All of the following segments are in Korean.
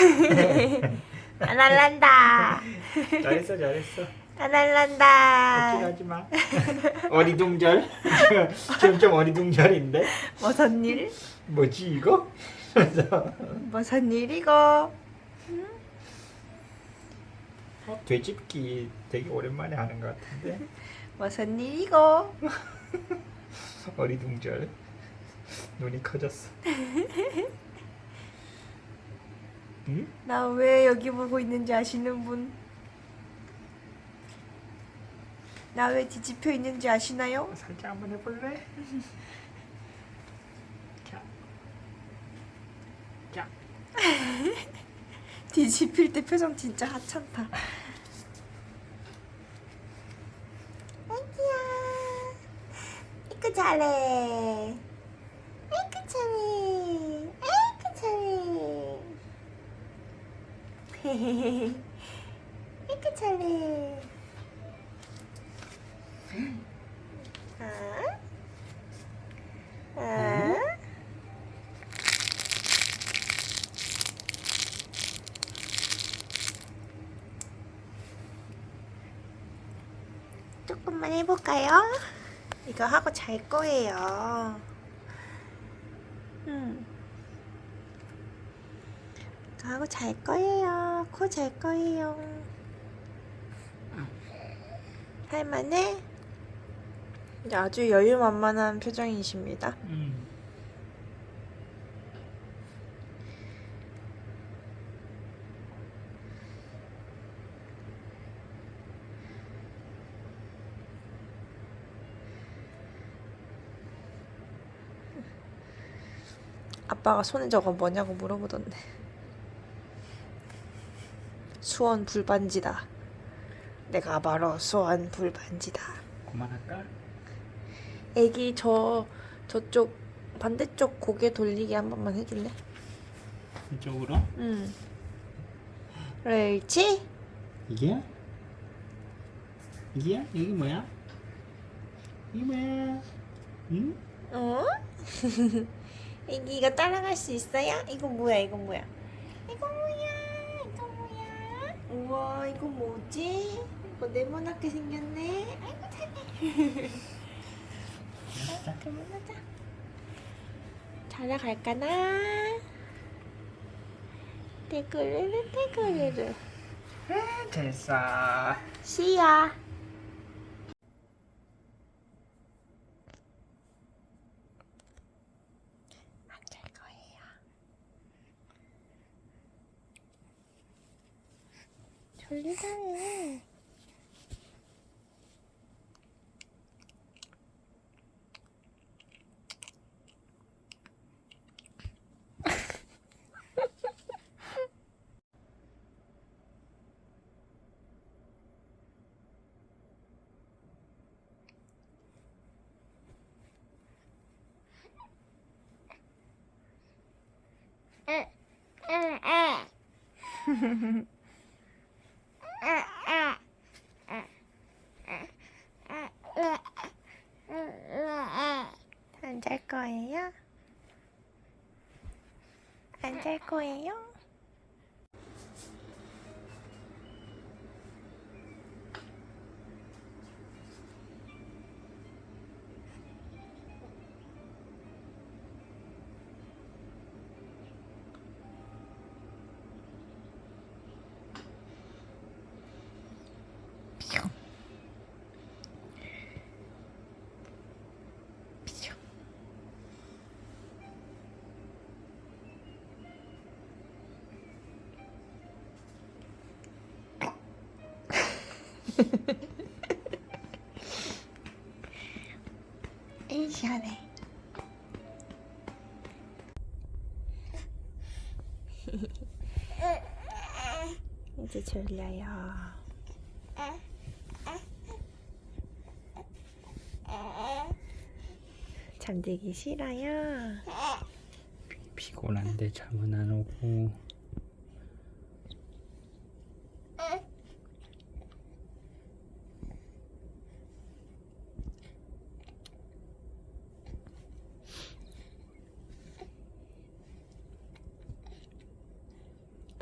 안 할란다. 잘했어 잘했어 안 할란다. 하지 마 어리둥절 지금 좀 어리둥절인데 무슨 일? 뭐지 이거? 무슨 일이고? 어, 되짚기 되게 오랜만에 하는 것 같은데 무슨 일이고? 어리둥절 눈이 커졌어 응? 나왜 여기 보고 있는지 아시는 분? 나 왜 뒤집혀 있는지 아시나요? 살짝 한번 해볼래? 자, 자, 뒤집힐 때 표정 진짜 하찮다. 애기야, 이거 잘해. 아이고 잘해. 아이고 잘해. 아이고 잘해. 조금만 해볼까요? 이거 하고 잘 거예요. 음. 하고 잘 거예요. 코 잘 거예요. 할만해? 아주 여유만만한 표정이십니다. 음. 아빠가 손에 저거 뭐냐고 물어보던데. 수원 불반지다. 내가 바로 수원 불반지다. 그만할까? 애기 저 저쪽 반대쪽 고개 돌리기 한 번만 해줄래? 이쪽으로? 응. 그렇지? 이게? 이게? 이게 뭐야? 이게 뭐야? 응? 어? 애기 이거 따라갈 수 있어요? 이거 뭐야? 이거 뭐야? 우와 이거 뭐지? 이거 네모나게 생겼네. 아이고 잘해. 자, 그만하자. 잘나갈까나? 떼그르르 떼그르르. 됐어. 씨야. 안 잘 거예요. 졸리다 해. 안잘 거예요? 안 잘 거예요? 에이 시원해 이제 졸려요. 잠들기 싫어요? 피곤한데 잠은 안 오고.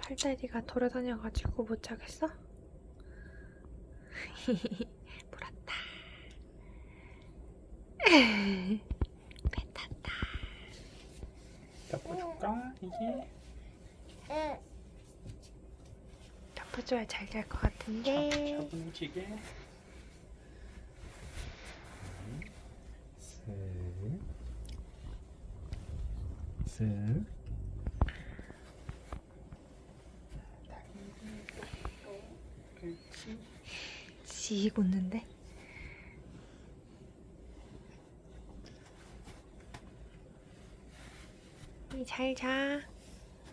팔다리가 돌아다녀가지고 못 자겠어? 물었다. 배 탔다. 덮어줄까 이게? 덮어줘야 잘 잘 것 같은데. 차분해지게. 쓱. 쓱. 그렇 지. 씩 웃는데? 잘 자.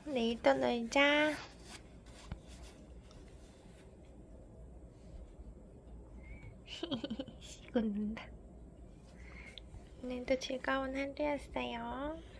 내일 또 놀자. 씩 웃는다. 오늘도 즐거운 하루였어요.